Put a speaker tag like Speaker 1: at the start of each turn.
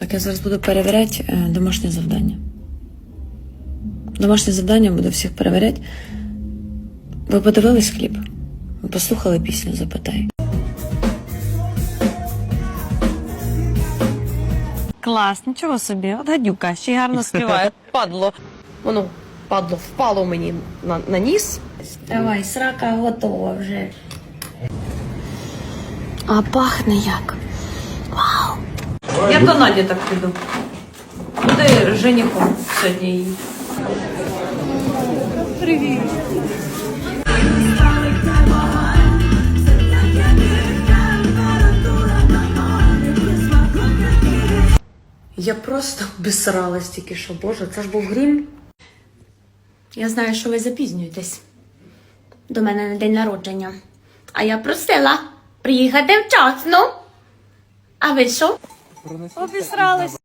Speaker 1: Так, я зараз буду перевіряти е, домашнє завдання. Домашнє завдання буду всіх перевіряти. Ви подивились хліб? Ви послухали пісню, запитай.
Speaker 2: Клас, нічого собі. От гадюка, ще й гарно співає. Падло.
Speaker 3: Воно падло, впало мені на, на ніс.
Speaker 1: Давай, срака готова вже. А пахне як.
Speaker 2: Я до Наді так піду. Буде женихом сьогодні її.
Speaker 3: Я просто обісралась тільки що, боже, це ж був грім.
Speaker 4: Я знаю, що ви запізнюєтесь до мене на день народження. А я просила приїхати вчасно. А ви що?
Speaker 2: Обісрались.